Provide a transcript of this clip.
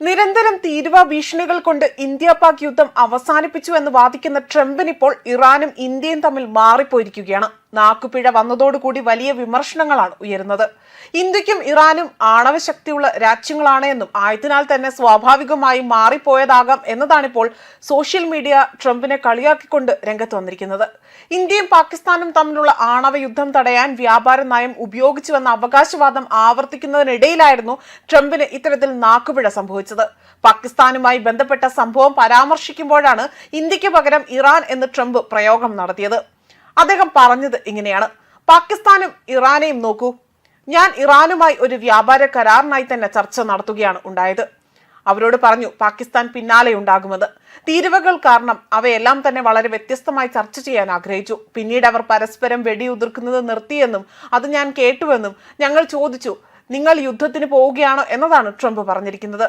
നിരന്തരം തീരുവ ഭീഷണികൾ കൊണ്ട് ഇന്ത്യ പാക് യുദ്ധം അവസാനിപ്പിച്ചു എന്ന് വാദിക്കുന്ന ട്രംപിനിപ്പോൾ ഇറാനും ഇന്ത്യയും തമ്മിൽ മാറിപ്പോയിരിക്കുകയാണ്. നാക്കുപിഴ വന്നതോടുകൂടി വലിയ വിമർശനങ്ങളാണ് ഉയരുന്നത്. ഇന്ത്യക്കും ഇറാനും ആണവ ശക്തിയുള്ള രാജ്യങ്ങളാണ് എന്നും ആയതിനാൽ തന്നെ സ്വാഭാവികമായി മാറിപ്പോയതാകാം എന്നതാണിപ്പോൾ സോഷ്യൽ മീഡിയ ട്രംപിനെ കളിയാക്കിക്കൊണ്ട് രംഗത്ത് വന്നിരിക്കുന്നത്. ഇന്ത്യയും പാകിസ്ഥാനും തമ്മിലുള്ള ആണവ യുദ്ധം തടയാൻ വ്യാപാര നയം ഉപയോഗിച്ചുവെന്ന അവകാശവാദം ആവർത്തിക്കുന്നതിനിടയിലായിരുന്നു ട്രംപിന് ഇത്തരത്തിൽ നാക്കുപിഴ സംഭവിച്ചത്. പാകിസ്ഥാനുമായി ബന്ധപ്പെട്ട സംഭവം പരാമർശിക്കുമ്പോഴാണ് ഇന്ത്യയ്ക്ക് പകരം ഇറാൻ എന്ന് ട്രംപ് പ്രയോഗം നടത്തിയത്. അദ്ദേഹം പറഞ്ഞത് ഇങ്ങനെയാണ്. പാകിസ്ഥാനും ഇറാനെയും നോക്കൂ. ഞാൻ ഇറാനുമായി ഒരു വ്യാപാര കരാറിനായി തന്നെ ചർച്ച നടത്തുകയാണ് ഉണ്ടായത്. അവരോട് പറഞ്ഞു പാകിസ്ഥാൻ പിന്നാലെ ഉണ്ടാകുമെന്ന്. തീരുവകൾ കാരണം അവയെല്ലാം തന്നെ വളരെ വ്യത്യസ്തമായി ചർച്ച ചെയ്യാൻ ആഗ്രഹിച്ചു. പിന്നീട് അവർ പരസ്പരം വെടിയുതിർക്കുന്നത് നിർത്തിയെന്നും അത് ഞാൻ കേട്ടുവെന്നും ഞങ്ങൾ ചോദിച്ചു നിങ്ങൾ യുദ്ധത്തിന് പോവുകയാണോ? എന്നതാണ് ട്രംപ് പറഞ്ഞിരിക്കുന്നത്.